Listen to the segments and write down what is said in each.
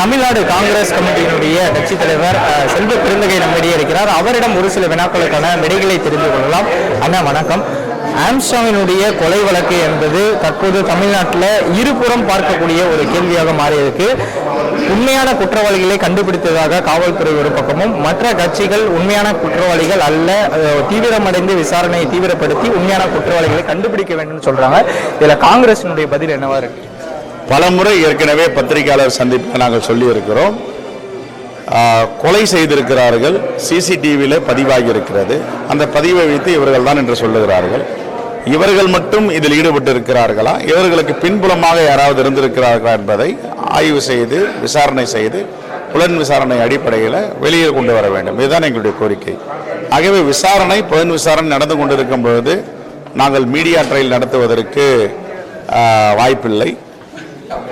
தமிழ்நாடு காங்கிரஸ் கமிட்டியினுடைய கட்சித் தலைவர் செல்வ பெருந்தகை நம்மிடையே இருக்கிறார். அவரிடம் ஒரு சில வினாக்களுக்கான விடைகளை தெரிந்து கொள்ளலாம். அண்ணா வணக்கம். ஆம்ஸ்டாங்கினுடைய கொலை வழக்கு என்பது தற்போது தமிழ்நாட்டில் இருபுறம் பார்க்கக்கூடிய ஒரு கேள்வியாக மாறியிருக்கு. உண்மையான குற்றவாளிகளை கண்டுபிடித்ததாக காவல்துறை ஒரு பக்கமும் மற்ற கட்சிகள் உண்மையான குற்றவாளிகள் அல்ல தீவிரமடைந்து விசாரணையை தீவிரப்படுத்தி உண்மையான குற்றவாளிகளை கண்டுபிடிக்க வேண்டும் சொல்றாங்க. இதுல காங்கிரசினுடைய பதில் என்னவா இருக்கு? பலமுறை ஏற்கனவே பத்திரிகையாளர் சந்திப்பில் நாங்கள் சொல்லியிருக்கிறோம். கொலை செய்திருக்கிறார்கள். சிசிடிவியில் பதிவாகி இருக்கிறது அந்த பதிவை வைத்து இவர்கள் தான் என்று சொல்லுகிறார்கள். இவர்கள் மட்டும் இதில் ஈடுபட்டு இருக்கிறார்களா இவர்களுக்கு பின்புலமாக யாராவது இருந்திருக்கிறார்களா என்பதை ஆய்வு செய்து விசாரணை செய்து புலன் விசாரணை அடிப்படையில் வெளியே கொண்டு வர வேண்டும். இதுதான் எங்களுடைய கோரிக்கை. ஆகவே விசாரணை புலன் விசாரணை நடந்து கொண்டிருக்கும் பொழுது நாங்கள் மீடியா ட்ரையல் நடத்துவதற்கு வாய்ப்பில்லை.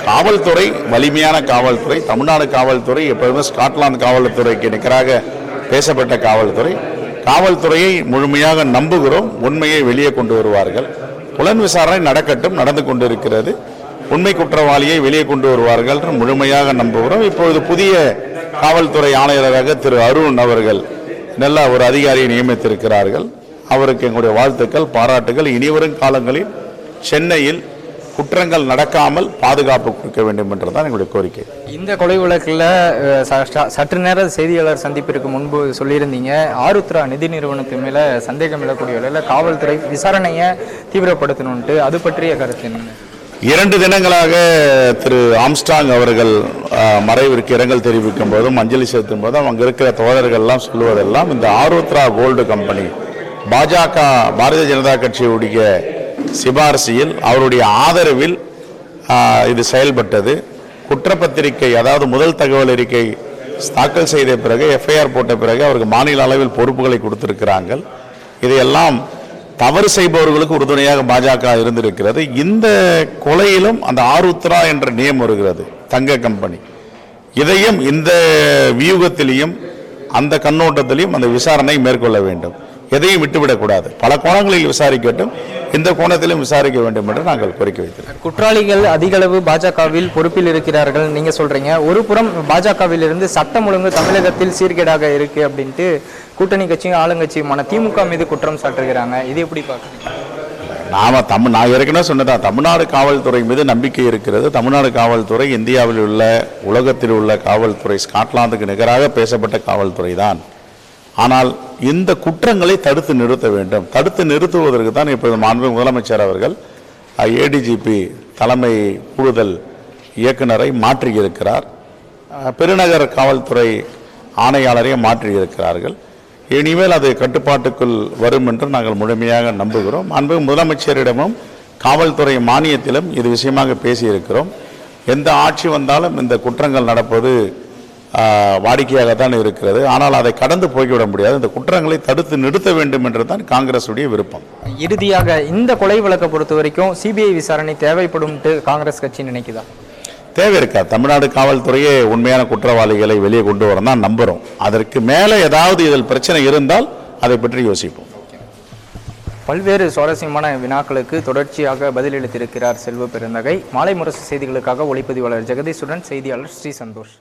காவல்துறை வலிமையான காவல்துறை தமிழ்நாடு காவல்துறை எப்போதுமே ஸ்காட்லாந்து காவல்துறைக்கு நிகராக பேசப்பட்ட காவல்துறை. காவல்துறையை முழுமையாக நம்புகிறோம் உண்மையை வெளியே கொண்டு வருவார்கள். புலன் விசாரணை நடக்கட்டும் நடந்து கொண்டிருக்கிறது. உண்மை குற்றவாளியை வெளியே கொண்டு வருவார்கள் என்று முழுமையாக நம்புகிறோம். இப்பொழுது புதிய காவல்துறை ஆணையராக திரு அருண் அவர்கள் நல்ல ஒரு அதிகாரியை நியமித்திருக்கிறார்கள். அவருக்கு எங்களுடைய வாழ்த்துக்கள் பாராட்டுகள் இனிவரும் காலங்களில் சென்னையில் குற்றங்கள் நடக்காமல் பாதுகாப்பு கொடுக்க வேண்டும் என்றுதான் எங்களுடைய கோரிக்கை. இந்த கொலை வழக்கில் சற்று நேர செய்தியாளர் சந்திப்பிற்கு முன்பு சொல்லியிருந்தீங்க. ஆருத்ரா நிதி நிறுவனத்து மேல சந்தேகம் எழக்கூடிய வகையில் காவல்துறை விசாரணையை தீவிரப்படுத்தணும்ட்டு அது பற்றிய கருத்து என்ன? இரண்டு தினங்களாக திரு ஆம்ஸ்டாங் அவர்கள் மறைவிற்கு இரங்கல் தெரிவிக்கும் போதும் அஞ்சலி செலுத்தும் போதும் அங்க இருக்கிற தோழர்கள் எல்லாம் சொல்லுவதெல்லாம் இந்த ஆருத்ரா கோல்டு கம்பெனி பாஜக பாரதிய ஜனதா கட்சியுடைய சிபாரிசியில் அவருடைய ஆதரவில் இது செயல்பட்டது. குற்றப்பத்திரிகை அதாவது முதல் தகவல் அறிக்கை தாக்கல் செய்த பிறகு எஃப்ஐஆர் போட்ட பிறகு அவருக்கு மாநில அளவில் பொறுப்புகளை கொடுத்திருக்கிறார்கள். இதையெல்லாம் தவறு செய்பவர்களுக்கு உறுதுணையாக பாஜக இருந்திருக்கிறது. இந்த கொலையிலும் அந்த ஆருத்ரா என்ற நேம் வருகிறது தங்க கம்பெனி. இதையும் இந்த வியூகத்திலையும் அந்த கண்ணோட்டத்திலையும் அந்த விசாரணை மேற்கொள்ள வேண்டும். எதையும் விட்டுவிடக்கூடாது. பல கோணங்களில் விசாரிக்கட்டும். இந்த கோணத்திலும் விசாரிக்க வேண்டும் என்று நாங்கள் கோரிக்கை வைத்திருக்கிறோம் குற்றவாளிகள் அதிக அளவு பாஜகவில் பொறுப்பில் இருக்கிறார்கள். நீங்க சொல்றீங்க. ஒரு புறம் பாஜகவில் இருந்து சட்டம் ஒழுங்கு தமிழகத்தில் சீர்கேடாக இருக்கு அப்படின்ட்டு கூட்டணி கட்சியும் ஆளுங்கட்சியுமான திமுக மீது குற்றம் சாட்டுகிறாங்க. இது எப்படி பாக்குறீங்க நாம தமிழ் நான் ஏற்கனவே சொன்னதா தமிழ்நாடு காவல்துறை மீது நம்பிக்கை இருக்கிறது. தமிழ்நாடு காவல்துறை இந்தியாவில் உள்ள உலகத்தில் உள்ள காவல்துறை ஸ்காட்லாந்துக்கு நிகராக பேசப்பட்ட காவல்துறை தான் ஆனால் இந்த குற்றங்களை தடுத்து நிறுத்த வேண்டும். தடுத்து நிறுத்துவதற்கு தான் இப்போ மாண்பு முதலமைச்சர் அவர்கள் ஏடிஜிபி தலைமை கூடுதல் இயக்குனரை மாற்றியிருக்கிறார். அஹ், பெருநகர காவல்துறை ஆணையாளரையும் மாற்றியிருக்கிறார்கள். இனிமேல் அது கட்டுப்பாட்டுக்குள் வரும் என்று நாங்கள் முழுமையாக நம்புகிறோம். அன்பு முதலமைச்சரிடமும் காவல்துறை மானியத்திலும் இது விஷயமாக பேசியிருக்கிறோம். எந்த ஆட்சி வந்தாலும் இந்த குற்றங்கள் நடப்பது வாடிக்கையாகத்தான் இருக்கிறது. ஆனால் அதை கடந்து போய்விட முடியாது. இந்த குற்றங்களை தடுத்து நிறுத்த வேண்டும் என்று தான் காங்கிரசுடைய விருப்பம். இறுதியாக இந்த கொலை வழக்கை பொறுத்த வரைக்கும் சிபிஐ விசாரணை தேவைப்படும்ட்டு காங்கிரஸ் கட்சி நினைக்குதா? தேவை இருக்கா? தமிழ்நாடு காவல்துறையே உண்மையான குற்றவாளிகளை வெளியே கொண்டு வரும் தான் நம்புகிறோம் அதற்கு மேலே ஏதாவது இதில் பிரச்சனை இருந்தால் அதை பற்றி யோசிப்போம். பல்வேறு சுவாரஸ்யமான வினாக்களுக்கு தொடர்ச்சியாக பதிலளித்திருக்கிறார் செல்வ பெருந்தகை. மாலை முரசு செய்திகளுக்காக ஒளிப்பதிவாளர் ஜெகதீஷுடன் செய்தியாளர் ஸ்ரீ சந்தோஷ்.